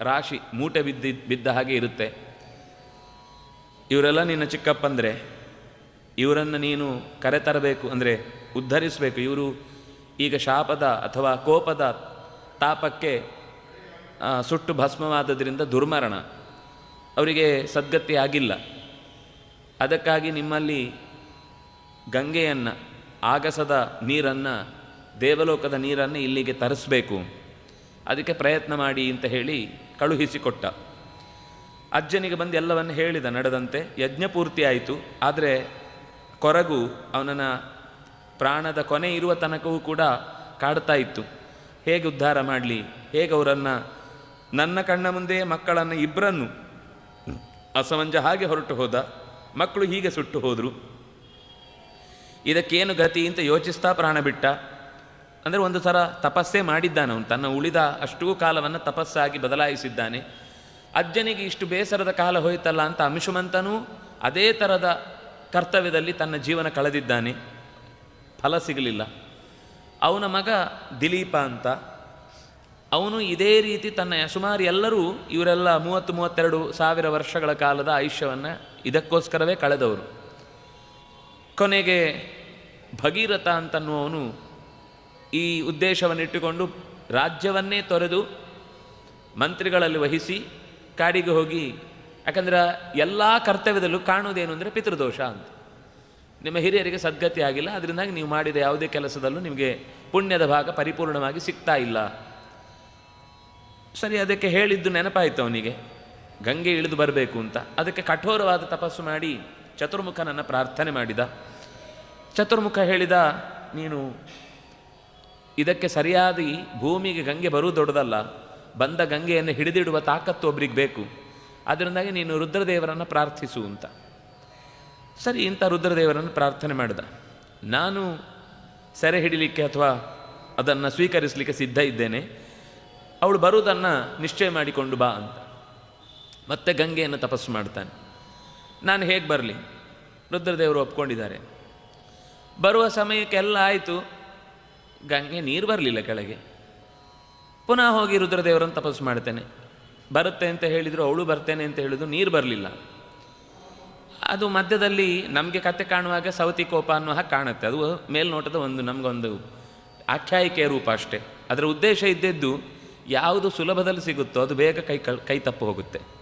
ರಾಶಿ ಮೂಟೆ ಬಿದ್ದ ಬಿದ್ದ ಹಾಗೆ ಇರುತ್ತೆ. ಇವರೆಲ್ಲ ನಿನ್ನ ಚಿಕ್ಕಪ್ಪಂದರೆ, ಇವರನ್ನು ನೀನು ಕರೆತರಬೇಕು, ಅಂದರೆ ಉದ್ಧರಿಸಬೇಕು. ಇವರು ಈಗ ಶಾಪದ ಅಥವಾ ಕೋಪದ ತಾಪಕ್ಕೆ ಸುಟ್ಟು ಭಸ್ಮವಾದದ್ರಿಂದ ದುರ್ಮರಣ. ಅವರಿಗೆ ಸದ್ಗತಿ ಆಗಿಲ್ಲ. ಅದಕ್ಕಾಗಿ ನಿಮ್ಮಲ್ಲಿ ಗಂಗೆಯನ್ನು, ಆಗಸದ ನೀರನ್ನು, ದೇವಲೋಕದ ನೀರನ್ನು ಇಲ್ಲಿಗೆ ತರಿಸ್ಬೇಕು. ಅದಕ್ಕೆ ಪ್ರಯತ್ನ ಮಾಡಿ ಅಂತ ಹೇಳಿ ಕಳುಹಿಸಿಕೊಟ್ಟ. ಅಜ್ಜನಿಗೆ ಬಂದು ಎಲ್ಲವನ್ನು ಹೇಳಿದ ನಡೆದಂತೆ ಯಜ್ಞ ಪೂರ್ತಿ ಆಯಿತು. ಆದರೆ ಕೊರಗು ಅವನನ್ನು ಪ್ರಾಣದ ಕೊನೆ ಇರುವ ತನಕವೂ ಕೂಡ ಕಾಡ್ತಾ ಇತ್ತು. ಹೇಗೆ ಉದ್ಧಾರ ಮಾಡಲಿ? ಹೇಗೆ ಅವರನ್ನು ನನ್ನ ಕಣ್ಣ ಮುಂದೆ ಮಕ್ಕಳನ್ನು ಇಬ್ಬರನ್ನು ಅಸಮಂಜ ಹಾಗೆ ಹೊರಟು ಹೋದ. ಮಕ್ಕಳು ಹೀಗೆ ಸುಟ್ಟು ಹೋದರು. ಇದಕ್ಕೇನು ಗತಿ ಅಂತ ಯೋಚಿಸ್ತಾ ಪ್ರಾಣ ಬಿಟ್ಟ. ಅಂದರೆ ಒಂದು ಥರ ತಪಸ್ಸೇ ಮಾಡಿದ್ದಾನೆ ಅವನು. ತನ್ನ ಉಳಿದ ಅಷ್ಟೂ ಕಾಲವನ್ನು ತಪಸ್ಸಾಗಿ ಬದಲಾಯಿಸಿದ್ದಾನೆ. ಅಜ್ಜನಿಗೆ ಇಷ್ಟು ಬೇಸರದ ಕಾಲ ಹೋಯಿತಲ್ಲ ಅಂತ ಅಂಶುಮಂತನೂ ಅದೇ ಥರದ ಕರ್ತವ್ಯದಲ್ಲಿ ತನ್ನ ಜೀವನ ಕಳೆದಿದ್ದಾನೆ. ಫಲ ಸಿಗಲಿಲ್ಲ. ಅವನ ಮಗ ದಿಲೀಪ ಅಂತ. ಅವನು ಇದೇ ರೀತಿ ತನ್ನ ಸುಮಾರು ಎಲ್ಲರೂ ಇವರೆಲ್ಲ ಮೂವತ್ತು ಮೂವತ್ತೆರಡು ಸಾವಿರ ವರ್ಷಗಳ ಕಾಲದ ಆಯುಷ್ಯವನ್ನು ಇದಕ್ಕೋಸ್ಕರವೇ ಕಳೆದವರು. ಕೊನೆಗೆ ಭಗೀರಥ ಅಂತನ್ನುವವನು ಈ ಉದ್ದೇಶವನ್ನಿಟ್ಟುಕೊಂಡು ರಾಜ್ಯವನ್ನೇ ತೊರೆದು ಮಂತ್ರಿಗಳಲ್ಲಿ ವಹಿಸಿ ಕಾಡಿಗೆ ಹೋಗಿ, ಯಾಕಂದ್ರೆ ಎಲ್ಲ ಕರ್ತವ್ಯದಲ್ಲೂ ಕಾಣುವುದೇನು ಅಂದರೆ ಪಿತೃದೋಷ ಅಂತ. ನಿಮ್ಮ ಹಿರಿಯರಿಗೆ ಸದ್ಗತಿ ಆಗಿಲ್ಲ ಅದರಿಂದಾಗಿ ನೀವು ಮಾಡಿದ ಯಾವುದೇ ಕೆಲಸದಲ್ಲೂ ನಿಮಗೆ ಪುಣ್ಯದ ಭಾಗ ಪರಿಪೂರ್ಣವಾಗಿ ಸಿಗ್ತಾ ಇಲ್ಲ. ಸರಿ, ಅದಕ್ಕೆ ಹೇಳಿದ್ದು ನೆನಪಾಯಿತು ಅವನಿಗೆ. ಗಂಗೆ ಇಳಿದು ಬರಬೇಕು ಅಂತ. ಅದಕ್ಕೆ ಕಠೋರವಾದ ತಪಸ್ಸು ಮಾಡಿ ಚತುರ್ಮುಖನನ್ನು ಪ್ರಾರ್ಥನೆ ಮಾಡಿದ. ಚತುರ್ಮುಖ ಹೇಳಿದ, ನೀನು ಇದಕ್ಕೆ ಸರಿಯಾದ ಭೂಮಿಗೆ ಗಂಗೆ ಬರುವುದು ದೊಡ್ಡದಲ್ಲ. ಬಂದ ಗಂಗೆಯನ್ನು ಹಿಡಿದಿಡುವ ತಾಕತ್ತು ಒಬ್ರಿಗೆ ಬೇಕು. ಅದರಿಂದಾಗಿ ನೀನು ರುದ್ರದೇವರನ್ನು ಪ್ರಾರ್ಥಿಸು ಅಂತ. ಸರಿ, ಇಂಥ ರುದ್ರದೇವರನ್ನು ಪ್ರಾರ್ಥನೆ ಮಾಡಿದ. ನಾನು ಸೆರೆ ಹಿಡಿಲಿಕ್ಕೆ ಅಥವಾ ಅದನ್ನು ಸ್ವೀಕರಿಸಲಿಕ್ಕೆ ಸಿದ್ಧ ಇದ್ದೇನೆ. ಅವಳು ಬರುವುದನ್ನು ನಿಶ್ಚಯ ಮಾಡಿಕೊಂಡು ಬಾ ಅಂತ. ಮತ್ತೆ ಗಂಗೆಯನ್ನು ತಪಸ್ಸು ಮಾಡ್ತಾನೆ. ನಾನು ಹೇಗೆ ಬರಲಿ? ರುದ್ರದೇವರು ಒಪ್ಕೊಂಡಿದ್ದಾರೆ. ಬರುವ ಸಮಯಕ್ಕೆಲ್ಲ ಆಯಿತು. ಗಂಗೆ ನೀರು ಬರಲಿಲ್ಲ ಕೆಳಗೆ. ಪುನಃ ಹೋಗಿ ರುದ್ರದೇವರನ್ನು ತಪಸ್ಸು ಮಾಡ್ತೇನೆ. ಬರುತ್ತೆ ಅಂತ ಹೇಳಿದರು, ಅವಳು ಬರ್ತೇನೆ ಅಂತ ಹೇಳಿದ್ರು, ನೀರು ಬರಲಿಲ್ಲ. ಅದು ಮಧ್ಯದಲ್ಲಿ ನಮಗೆ ಕತೆ ಕಾಣುವಾಗ ಸವತಿ ಕೋಪ ಅನ್ನೋ ಹಾಗೆ ಕಾಣುತ್ತೆ. ಅದು ಮೇಲ್ನೋಟದ ಒಂದು, ನಮಗೊಂದು ಆಖ್ಯಾಯಿಕೆಯ ರೂಪ ಅಷ್ಟೇ. ಅದರ ಉದ್ದೇಶ ಇದ್ದದ್ದು ಯಾವುದು ಸುಲಭದಲ್ಲಿ ಸಿಗುತ್ತೋ ಅದು ಬೇಗ ಕೈ ಕೈ ತಪ್ಪು ಹೋಗುತ್ತೆ.